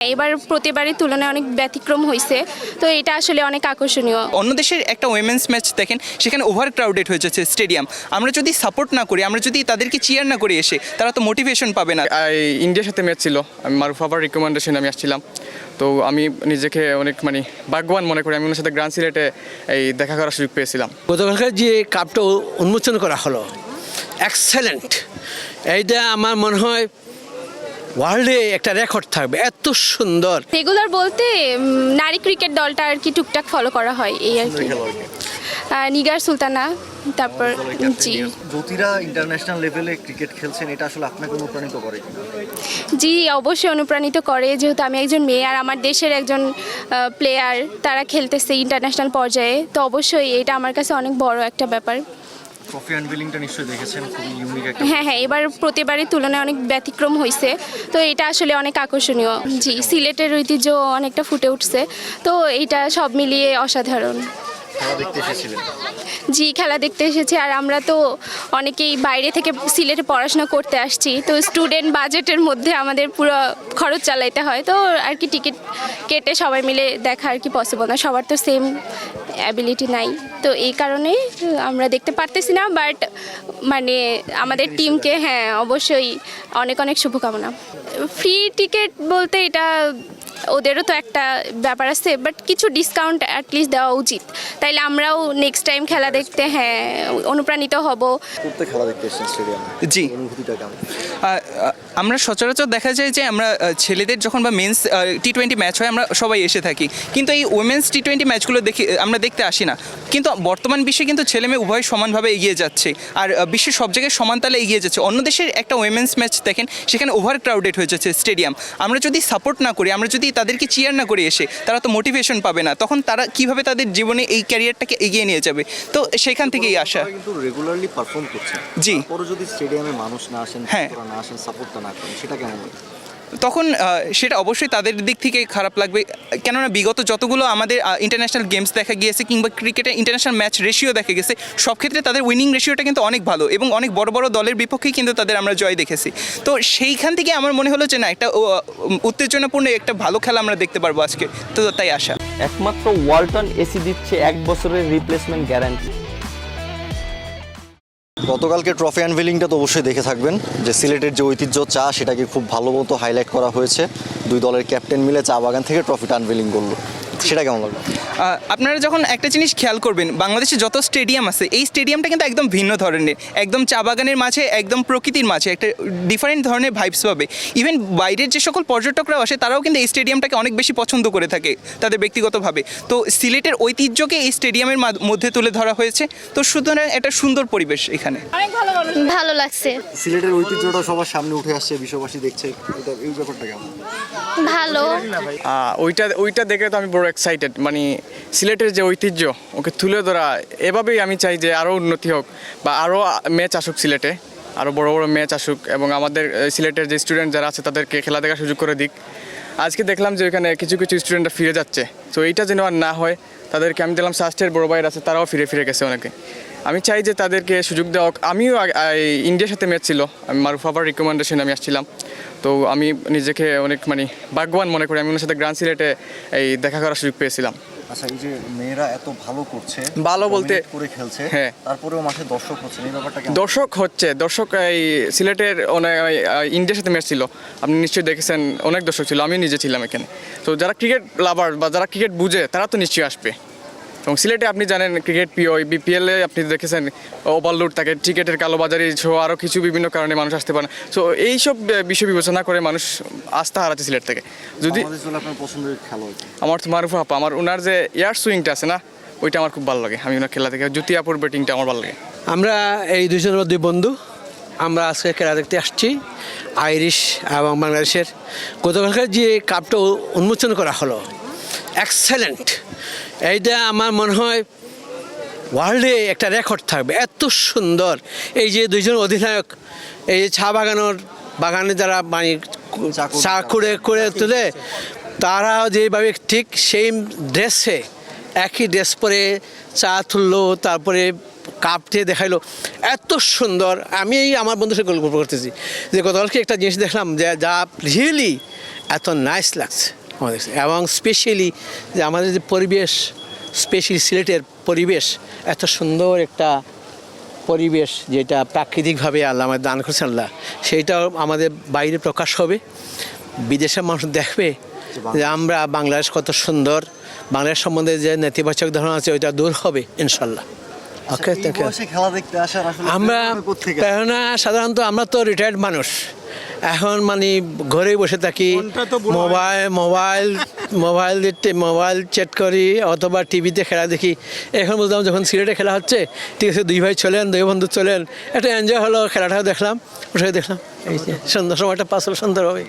এবার প্রতিবারের তুলনায় অনেক ব্যতিক্রম হয়েছে তো এটা আসলে অনেক আকর্ষণীয়। অন্য দেশের একটা ওয়েমেন্স ম্যাচ দেখেন সেখানে ওভার ক্রাউডেড হয়ে যাচ্ছে স্টেডিয়াম আমরা যদি সাপোর্ট না করি আমরা যদি তাদেরকে চিয়ার না করে এসে তারা তো মোটিভেশন পাবে না। ইন্ডিয়ার সাথে ম্যাচ ছিল। আমি মারুফ আবার রিকমেন্ডেশন আমি আসছিলাম। তো আমি নিজেকে অনেক মানে ভাগ্যবান মনে করি। আমি ওনার সাথে গ্রান্ড সিলেটে এই দেখা করার সুযোগ পেয়েছিলাম। গতকালকার যে কাপটা উন্মোচন করা হলো এক্সেলেন্ট এইটা আমার মনে হয় ওয়ার্ল্ডে একটা রেকর্ড থাকবে এত সুন্দর। রেগুলার বলতে নারী ক্রিকেট দলটা আর কি টুকটাক ফলো করা হয় এই আর কি। নিগার সুলতানা তারপর জি। জ্যোতিরা ইন্টারন্যাশনাল লেভেলে ক্রিকেট খেলছেন এটা আসলে আপনাকে অনুপ্রাণিত করে জি অবশ্যই অনুপ্রাণিত করে যেহেতু আমি একজন মেয়ে আর আমার দেশের একজন প্লেয়ার তারা খেলতেছে ইন্টারন্যাশনাল পর্যায়ে তো অবশ্যই এটা আমার কাছে অনেক বড় একটা ব্যাপার। আনভিলিংটা নিশ্চয়ই দেখেছেন ইউনিক একটা হ্যাঁ হ্যাঁ এবার প্রতিবারের তুলনায় অনেক ব্যতিক্রম হয়েছে তো এটা আসলে অনেক আকর্ষণীয়। জি, সিলেটের ঐতিহ্য অনেকটা ফুটে উঠছে। তো এইটা সব মিলিয়ে অসাধারণ। খেলা দেখতে এসেছিলেন? জি খেলা দেখতে এসেছি আর আমরা তো অনেকেই বাইরে থেকে সিলেটে পড়াশোনা করতে আসছি। তো স্টুডেন্ট বাজেটের মধ্যে আমাদের পুরো খরচ চালাইতে হয়। তো আর কি টিকিট কেটে সবাই মিলে দেখা আর কি পসিবল না। সবার তো সেম অ্যাবিলিটি নাই। তো এই কারণে আমরা দেখতে পারতেছি না বাট মানে আমাদের টিমকে হ্যাঁ অবশ্যই অনেক অনেক শুভকামনা। ফ্রি টিকিট বলতে এটা ওদেরও তো একটা ব্যাপার আছে বাট কিছু ডিসকাউন্ট অ্যাটলিস্ট দেওয়া উচিত। তাইলে আমরাও নেক্সট টাইম খেলা দেখতে হ্যাঁ অনুপ্রাণিত হব। খেলা দেখতে জি। আমরা সচরাচর দেখা যায় যে আমরা ছেলেদের যখন বা মেন্স টি টোয়েন্টি ম্যাচ হয় আমরা সবাই এসে থাকি। কিন্তু এই ওমেন্স টি টোয়েন্টি ম্যাচগুলো দেখি আমরা দেখতে আসি না। কিন্তু বর্তমান বিশ্বে কিন্তু ছেলে মেয়ে উভয় সমানভাবে এগিয়ে যাচ্ছে। আর বিশ্বের সব জায়গায় সমান তালে এগিয়ে যাচ্ছে। অন্য দেশের একটা উইমেন্স ম্যাচ দেখেন সেখানে ওভার ক্রাউডেড হয়ে যাচ্ছে স্টেডিয়াম আমরা যদি সাপোর্ট না করি আমরা যদি তাদেরকে চিয়ার না করে এসে তারা তো মোটিভেশন পাবে না। তখন তারা কীভাবে তাদের জীবনে এই ক্যারিয়ারটাকে এগিয়ে নিয়ে যাবে? তো সেখান থেকেই আসা। কিন্তু রেগুলারলি পারফর্ম করছে। জি। যদি স্টেডিয়ামে মানুষ না আসেন হ্যাঁ। না আসেন সাপোর্টটা না করেন সেটা কেমন? তখন সেটা অবশ্যই তাদের দিক থেকে খারাপ লাগবে। কেননা বিগত যতগুলো আমাদের ইন্টারন্যাশনাল গেমস দেখা গিয়েছে কিংবা ক্রিকেটে ইন্টারন্যাশনাল ম্যাচ রেশিও দেখা গেছে, সব ক্ষেত্রে তাদের উইনিং রেশিওটা কিন্তু অনেক ভালো এবং অনেক বড় বড় দলের বিপক্ষেই কিন্তু তাদের আমরা জয় দেখেছি। তো সেইখান থেকে আমার মনে হলো যে না, একটা উত্তেজনাপূর্ণ একটা ভালো খেলা আমরা দেখতে পারব আজকে। তো তাই আশা। একমাত্র ওয়ালটন এসি দিচ্ছে এক বছরের রিপ্লেসমেন্ট গ্যারান্টি গতকালকে ট্রফি আনভিলিংটা তো অবশ্যই দেখে থাকবেন যে সিলেটের যে ঐতিহ্য, চা সেটাকে খুব ভালো মতো হাইলাইট করা হয়েছে। দুই দলের ক্যাপ্টেন মিলে চা বাগান থেকে ট্রফিটা আনভিলিং করল। সেটা কেমন লাগল? আপনারা যখন একটা জিনিস খেয়াল করবেন বাংলাদেশে যত স্টেডিয়াম আছে এই স্টেডিয়ামটা কিন্তু একদম ভিন্ন ধরনের। একদম চা বাগানের মাঝে একদম প্রকৃতির মাঝে একটা ডিফারেন্ট ধরনের ভাইবস পাবে। ইভেন বাইরের যে সকল পর্যটকরাও আসে তারাও কিন্তু এই স্টেডিয়ামটাকে অনেক বেশি পছন্দ করে থাকে তাদের ব্যক্তিগতভাবে। তো সিলেটের ঐতিহ্যকে এই স্টেডিয়ামের মধ্যে তুলে ধরা হয়েছে। তো সুতরাং একটা সুন্দর পরিবেশ এখানে। ভালো লাগছে। সিলেটের ঐতিহ্যটা সবার সামনে উঠে আসছে বিশ্ববাসী দেখছে এটা এই ব্যাপারটা কেমন? ভালো। ওইটা ওইটা দেখে তো আমি বড় এক্সাইটেড মানে সিলেটের যে ঐতিহ্য, ওকে তুলে ধরা, এভাবেই আমি চাই যে আরও উন্নতি হোক বা আরও ম্যাচ আসুক সিলেটে, আরও বড় বড় ম্যাচ আসুক এবং আমাদের সিলেটের যে স্টুডেন্ট যারা আছে তাদেরকে খেলা দেখার সুযোগ করে দিক। আজকে দেখলাম যে ওইখানে কিছু কিছু স্টুডেন্টরা ফিরে যাচ্ছে। তো এইটা যেন আর না হয়, তাদেরকে আমি দেখলাম সাস্টের বড় ভাইয়ের আছে, তারাও ফিরে ফিরে গেছে অনেকে। আমি চাই যে তাদেরকে সুযোগ দেওয়া হোক। আমিও ইন্ডিয়ার সাথে ম্যাচ ছিল, আমি মারুফ আবার রিকমেন্ডেশন আমি আসছিলাম। তো আমি নিজেকে অনেক মানে ভাগ্যবান মনে করি, আমি ওনার সাথে গ্রান্ড সিলেটে এই দেখা করার সুযোগ পেয়েছিলাম। আচ্ছা এই যে মেয়েরা এত ভালো করছে ভালো বলতে- করে খেলছে হ্যাঁ। তারপরেও মাঠে দর্শক হচ্ছে এই ব্যাপারটা দর্শক হচ্ছে দর্শক এই সিলেটের অনেক ইন্ডিয়ার সাথে ম্যাচ ছিল। আপনি নিশ্চয়ই দেখেছেন অনেক দর্শক ছিল আমি নিজে ছিলাম এখানে। তো যারা ক্রিকেট লাভার বা যারা ক্রিকেট বুঝে তারা তো নিশ্চয়ই আসবে। এবং সিলেটে আপনি জানেন ক্রিকেট প্রিয় বিপিএলে আপনি দেখেছেন ওভারলোড থাকে টিকেটের কালোবাজারি সহ আরও কিছু বিভিন্ন কারণে মানুষ আসতে পারে সো এইসব বিষয় বিবেচনা করে মানুষ আস্থা হারাচ্ছে সিলেট থেকে। যদি? আমার তো মারুফ আপা আমার ওনার যে এয়ার সুইংটা আছে না ওইটা আমার খুব ভালো লাগে। আমি ওনার খেলা থেকে জুতিয়াপুর ব্যাটিংটা আমার ভালো লাগে। আমরা এই দুজনের মধ্যে বন্ধু। আমরা আজকে খেলা দেখতে আসছি আইরিশ এবং বাংলাদেশের। গতকালকার যে কাপটা উন্মোচন করা হলো এক্সেলেন্ট এইটা আমার মনে হয় ওয়ার্ল্ডে একটা রেকর্ড থাকবে। এত সুন্দর। এই যে দুইজন অধিনায়ক এই যে চা বাগানোর বাগানে যারা মানে চা করে- করে তুলে তোলে তারা যেভাবে ঠিক সেই ড্রেসে একই ড্রেস পরে চা তুললো তারপরে কাপটে দেখাইলো। এত সুন্দর। আমি এই আমার বন্ধুর সাথে গল্প করতেছি। যে গতকালকে একটা জিনিস দেখলাম যে যা রিয়েলি এত নাইস লাগছে। আমাদের এবং স্পেশালি যে আমাদের যে পরিবেশ স্পেশালি সিলেটের পরিবেশ এত সুন্দর একটা পরিবেশ যেটা প্রাকৃতিকভাবে আল্লাহ আমাদের দান করেছেন আল্লাহ সেইটাও আমাদের বাইরে প্রকাশ হবে। বিদেশের মানুষ দেখবে যে আমরা বাংলাদেশ কত সুন্দর বাংলাদেশ সম্বন্ধে যে নেতিবাচক ধারণা আছে ওইটা দূর হবে ইনশাল্লাহ ওকে আসলে আমরা প্রেরণা সাধারণত আমরা তো রিটায়ার্ড মানুষ। এখন মানে ঘরে বসে থাকি। মোবাইল মোবাইল মোবাইল দেখতে মোবাইল চেট করি অথবা টিভিতে খেলা দেখি। এখন বুঝলাম যখন সিলেটে খেলা হচ্ছে ঠিক আছে দুই ভাই চলেন দুই বন্ধু চলেন। একটা এনজয় হলো খেলাটাও দেখলাম ওটাই দেখলাম। এই যে সন্ধ্যার সময়টা পাস হলো সুন্দরভাবে